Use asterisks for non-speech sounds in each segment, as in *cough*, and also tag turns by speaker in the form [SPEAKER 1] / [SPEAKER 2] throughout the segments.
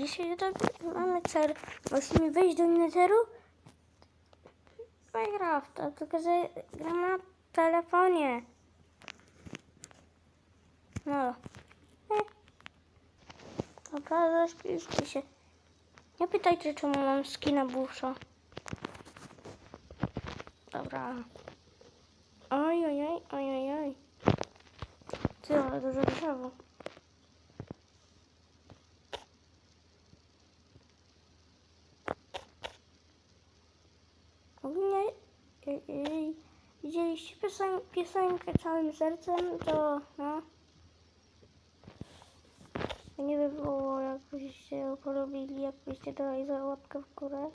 [SPEAKER 1] Dzisiaj mamy cel. Musimy wejść do Netheru. Minecrafta, tylko że gram na telefonie. No. Eh. Dobra, zaśpiszcie się. Nie pytajcie, czemu mam skina busza. Dobra. Oj, oj, oj, oj, oj. Ty, ale dużo drzewo. Piosen piosenkę całym sercem, to no. Nie by było, jakbyście ją polubili, jakbyście dali za łapkę w górę.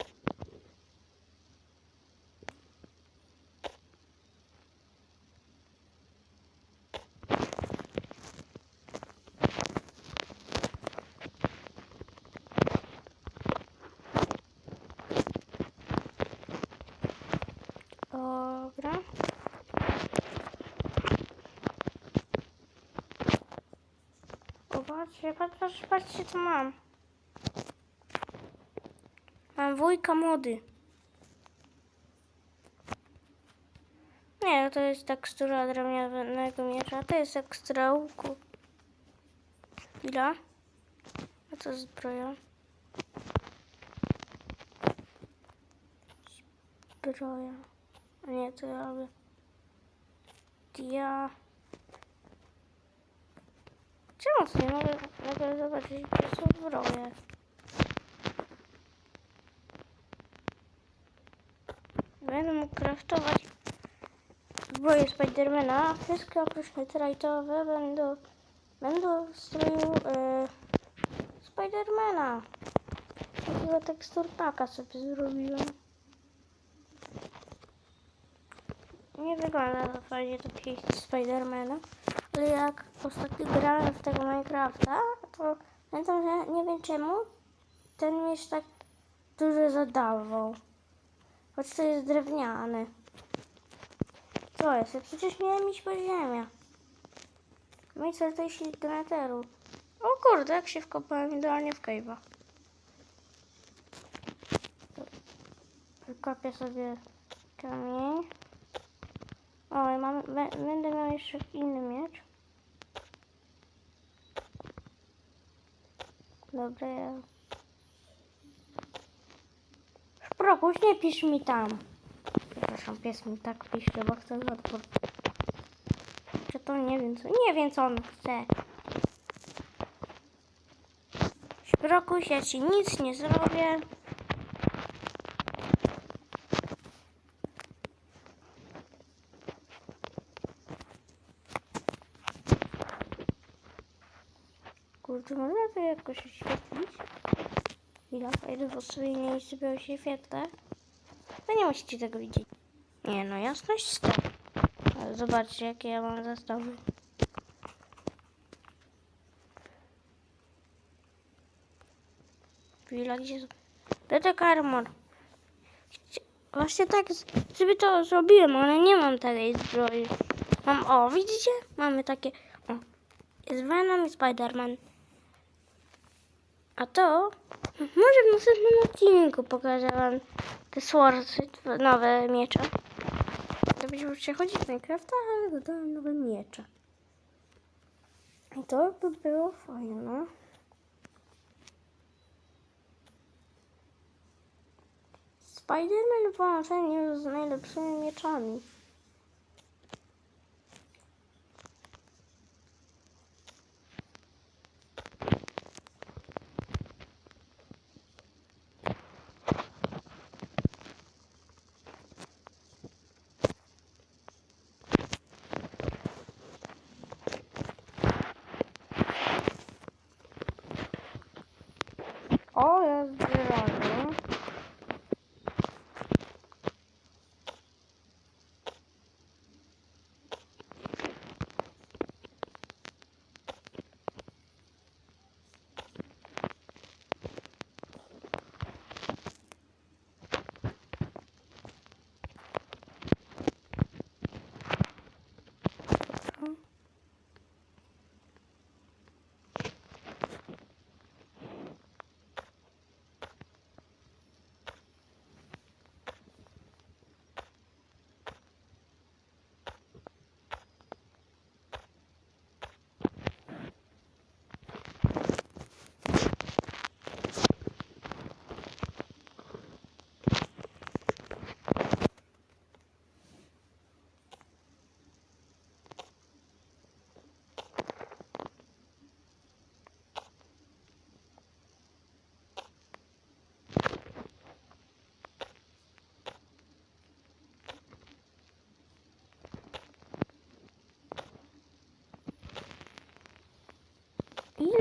[SPEAKER 1] Dobra. Popatrzcie, patrzcie, patrzcie co mam. Mam wujka mody. Nie, to jest tekstura drewnianego miecza, to jest tekstura łuku. Chwila. A to zbroja. Zbroja. Nie, to ja robię. Dia. Czemu nie mogę, mogę zobaczyć, gdzie są zbroje? Będę mógł craftować zbroje Spidermana. Wszystkie oprócz netherite'owe będą, będą w stroju e, Spidermana. Takiego teksturpaka sobie zrobiłem. Nie wygląda to fajnie to pięść Spidermana, jak ostatnio grałem w tego Minecrafta, to pamiętam, że nie wiem czemu ten miecz tak dużo zadawał. Choć to jest drewniany. Co jest? Przecież miałem iść pod ziemię. No i co to netheru? O kurde, jak się wkopałem idealnie w cave'a. Wykopię sobie kamień. O, mam, bę- będę miał jeszcze inny miecz. Dobra, ja... Szprokuś, nie pisz mi tam. Przepraszam, pies mi tak pisze, bo chce odpór. Czy to nie wiem co... Nie wiem co on chce. Szprokuś, ja ci nic nie zrobię. To jakoś oświetlić? Chwila, wejdę w ustawienie i sobie oświetlę. No nie musicie tego widzieć. Nie no, jasność stop. Ale zobaczcie, jakie ja mam zestawy. Chwila, gdzie... Detek Armor. Właśnie tak, sobie to zrobiłem, ale nie mam takiej zbroi. Mam, o, widzicie? Mamy takie, o, jest Venom i Spider-Man. A to może w następnym odcinku pokażę wam te swordy, nowe miecze. To będziemy w Minecrafta, ale dodałem nowe miecze. I to by było fajne. Spider-Man w połączeniu z najlepszymi mieczami.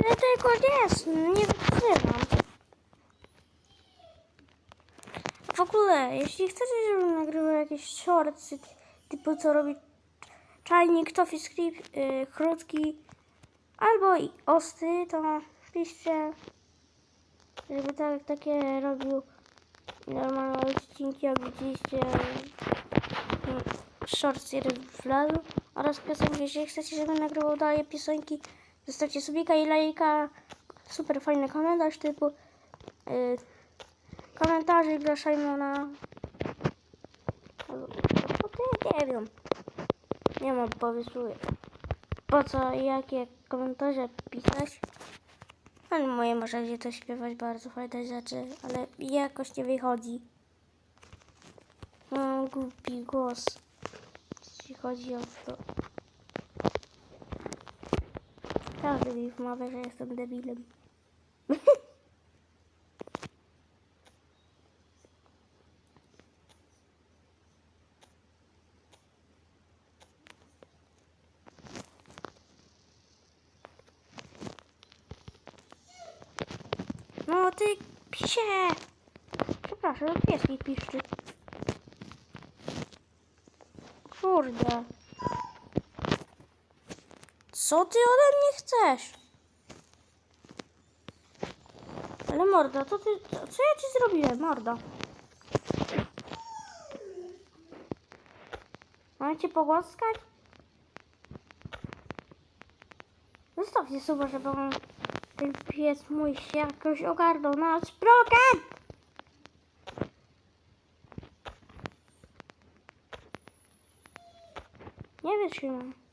[SPEAKER 1] Ale tego jest, nie wytrzymam. W ogóle, jeśli chcecie, żebym nagrywał jakieś shortsy, typu co robi czajnik, Toffee Script, yy, krótki, albo i osty, to piszcie, żeby tak, takie robił normalne odcinki, jak widzieliście, mm, shorts jeden wlazł, oraz piosenki, jeśli chcecie, żebym nagrywał dalej piosenki, zostawcie subika i lajka, super fajny komentarz typu yy, komentarze dla Szajmona. No nie wiem. Nie mam pomysłu. Po co jakie komentarze pisać? Ale moje możecie to śpiewać bardzo fajne rzeczy, ale jakoś nie wychodzi. Mam głupi głos, jeśli chodzi o to. Każdy mi wmawia, że jestem debilem. *laughs* No ty psie! Przepraszam, pies mi piszczy. Kurde. Co ty ode mnie chcesz? Ale morda, to ty, co ja ci zrobiłem, morda? Mam cię pogłaskać? Zostawcie sobie, żeby on, ten pies mój się jakoś ogarnął na sproket! Nie wytrzymam.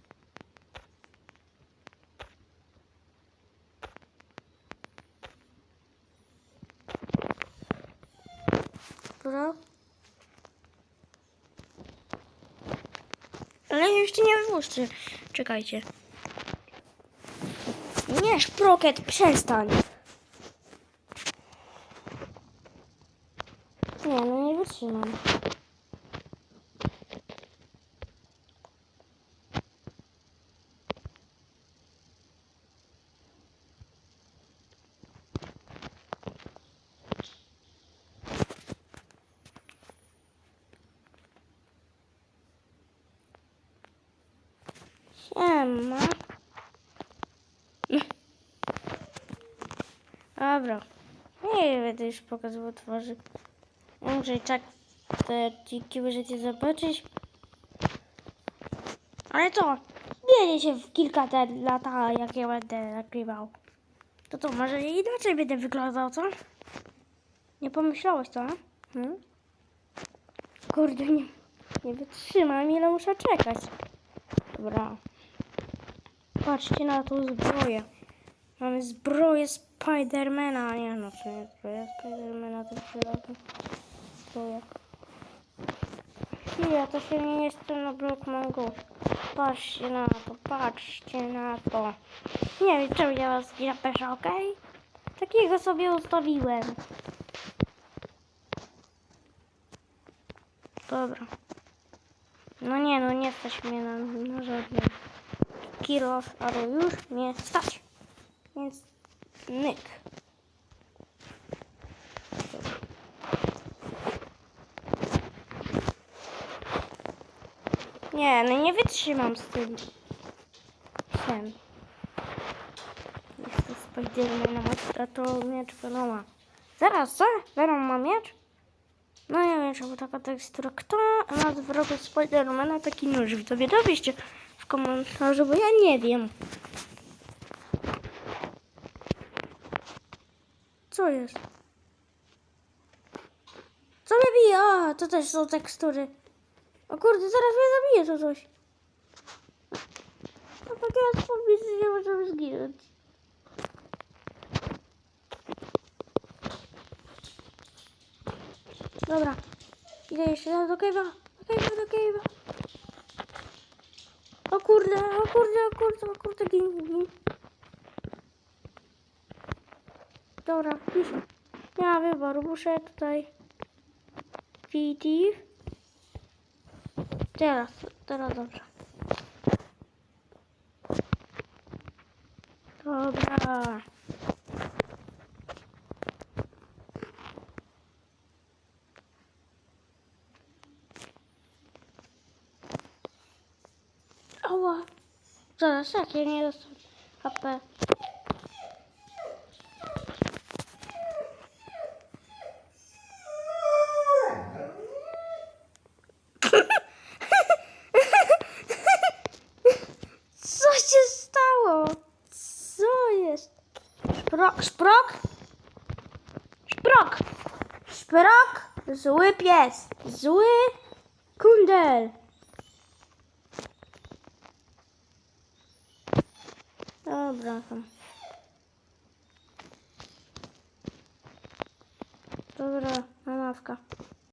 [SPEAKER 1] Dobra. Ale jeszcze nie wypuszczę. Czekajcie. Nie, szproket, przestań. Nie, no nie wytrzymam. Dobra. Nie będę już pokazywał twarzy. Muszę i tak te odcinki możecie zobaczyć. Ale to zmieni się w kilka te lata, jak ja będę nagrywał. To to może inaczej będę wyglądał, co? Nie pomyślałeś co? Hmm? Kurde, nie, nie wytrzymam, ile muszę czekać. Dobra. Patrzcie na tą zbroję. Mamy zbroję Spidermana. Nie no, czy nie zbroję Spidermana, to przyrodna zbroja. Chwila, to się nie jestem na blok mango. Patrzcie na to, patrzcie na to. Nie wiem, czemu ja was nie napeszę, okej? Takiego sobie ustawiłem. Dobra. No nie, no nie stać mnie na, na żadnym kilos, ale już mnie stać. Więc myk. Nie, no nie wytrzymam z tym psem. Jest to Spidermana, a to miecz Venoma. Zaraz, co? Venom ma miecz? No ja wiem, czemu taka tekstura. Kto ma w rogu Spidermana taki nóż? Wy to dowiecie w komentarzu, bo ja nie wiem. Co jest? Co mnie bije? A, to też są tekstury. O kurde, zaraz mnie zabije to coś. No tak ja powiedz, nie możemy zginąć. Dobra. Idę jeszcze raz do cave'a. Do cave'a, do cave'a. O kurde, o kurde, o kurde, o kurde, gin, gin. Dobra, już nie ma wyboru, muszę tutaj GT. Teraz, teraz dobrze. Dobra. Ała. Zaraz, jak ja nie dostałem HP. Szprok, szprok? Szprok! Szprok! Zły pies! Zły kundel! Dobra. Dobra, mamawka.